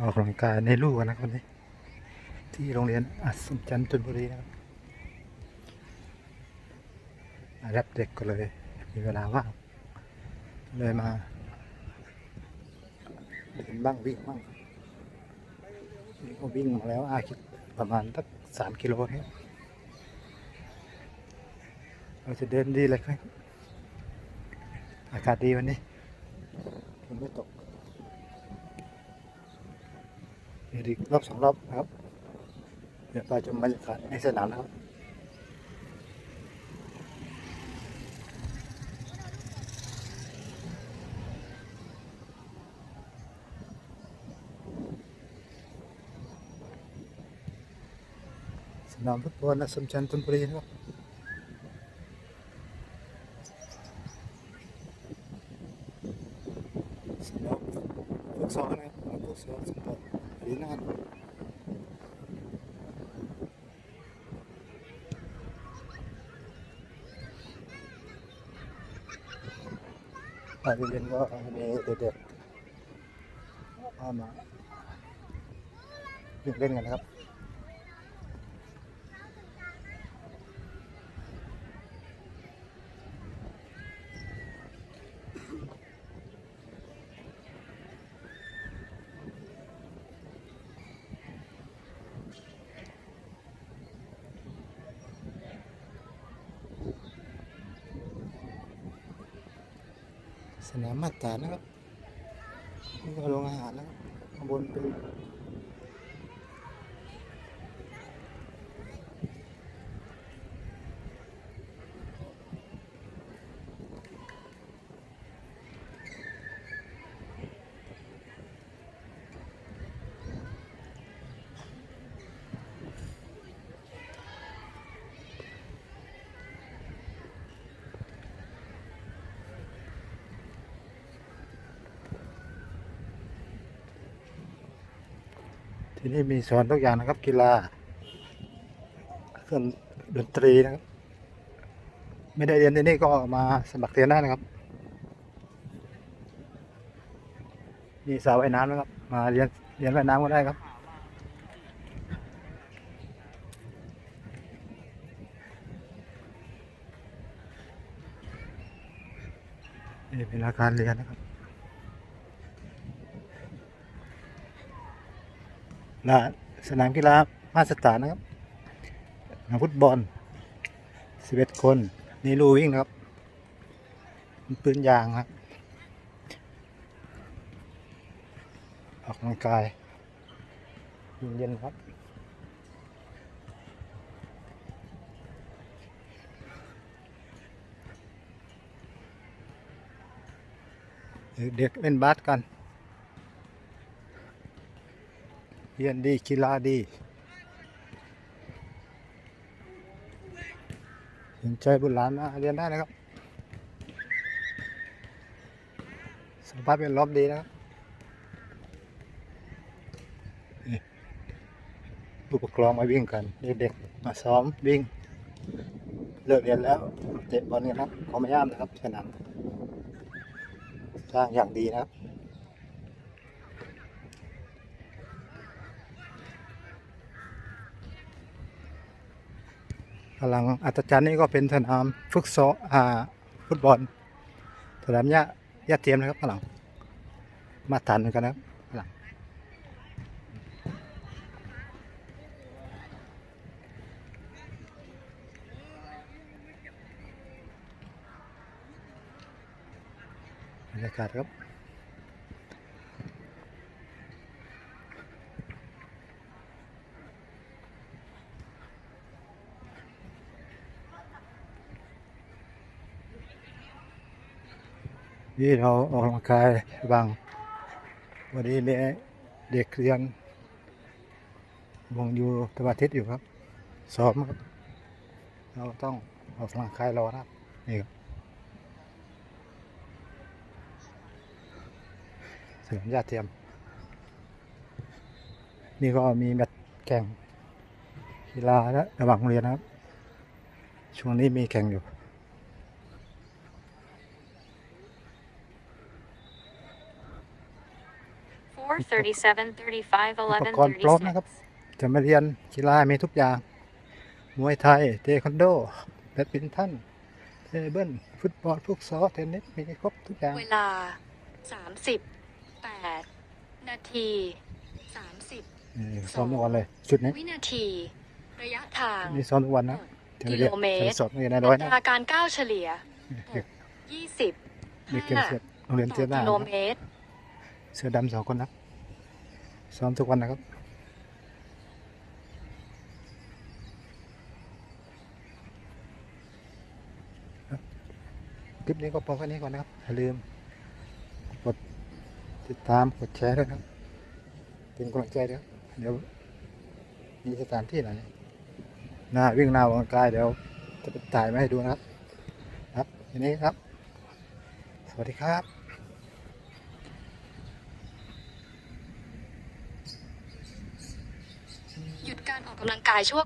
อกกำลังกายในลูกกันนะครับนนี้ที่โรงเรียนอัศมจันทร์ชลบุรีนะครับรับเด็กก็เลย มีเวลาว่าง เลยมาเดินบ้างวิ่งบ้างนี่ก็วิ่งมาแล้วอาคิดประมาณสักสามกิโลเนี่ยเราจะเดินดีเลยครับ อากาศดีวันนี้ฝนไม่ตก เดี๋ยวอีกรอบสองรอบครับ เดี๋ยวไปชมบรรยากาศในสนามนะครับสนามฟุตบอลอัสมชัญธนบุรีนะครับ สนามฟุตซอลนะครับฟุตซอลสปอร์ตอารีนาครับ ภายในเย็นก็มีเด็กๆมาวิ่งเล่นกันนะครับ สนามมาตราดนะครับนี่ก็โรงอาหารนะครับข้างบนเป็น ที่นี่มีสอนทุกอย่างนะครับ กีฬาเครื่องดนตรีนะครับ ไม่ได้เรียนที่นี่ก็มาสมัครเรียนได้นะครับ มีสระว่ายน้ำนะครับ มาเรียนเรียนว่ายน้ำก็ได้ครับนี่เป็นอาคารเรียนนะครับ และสนามกีฬามาสตานะครับนามฟุตบอล11คนนี่ลูวิ่งนะครับปืนยางครับออกกำลังกายเย็นครับเด็กเล่นบาสกัน เรียนดีกีฬาดีสนใจบุตรหลานมาเรียนได้นะครับสภาพเป็นรอบดีนะครับนี่ผู้ปกครองมาวิ่งกันเด็กๆมาซ้อมวิ่งเลิกเรียนแล้วเตะบอลกันครับขอไม่ย่ามนะครับสนามสร้างอย่างดีนะครับ พลังอัศจรรย์นี่ก็เป็นสนามฟุตซอลอ่าฟุตบอลสนามหญ้าหญ้าเทียมนะครับข้างหลัง มาตรฐานเหมือนกันนะครับข้างหลังบรรยากาศครับ นี่เราออกกำลังกายบางวันนี้มีเด็กเรียนวงอยู่ตะวันทิศอยู่ครับซ้อมครับ เราต้องออกกำลังกายรอนะครับนี่ครับสนามหญ้าเทียม นี่ก็มีแมตช์แข่งกีฬาและระหว่างโรงเรียนนะครับ ช่วงนี้มีแข่งอยู่ Four 437, 35, อุป 11, กรณ์พร้อมนะครับ 36. จะมาเรียนกีฬามีทุกอย่าง มวยไทย เทควันโดแบดมินตันเทเบิลฟุตบอลฟุตซอลเทนนิส มีครบทุกอย่าง เวลา38นาที 30นี่ซ้อมทุกวันเลย ชุดนี้ วินาที ระยะทาง นี่ซ้อมทุกวันนะจะมาเรียนกิโลเมตรจะสอบนักเรียนนายร้อยอันะตราการก้าวเฉลี่ยเด็ก20เด็กเรียนเสร็จโรงเรียนเจ้าหน้ากิโลเมตรเสือดำสองคนนะ ซ้อมทุกวันนะครับคลิปนี้ก็พอแค่นี้ก่อนนะครับ อย่าลืม กดติดตามกดแชร์ด้วยนะครับ เป็นกำลังใจด้วยครับเดี๋ยวมีสถานที่ไหนหน้าวิ่งหน้าออกกำลังกายเดี๋ยว จะไปถ่ายมาให้ดูนะครับ ครับทีนี้ครับ สวัสดีครับ หยุด การออกกำลังกายชั่ว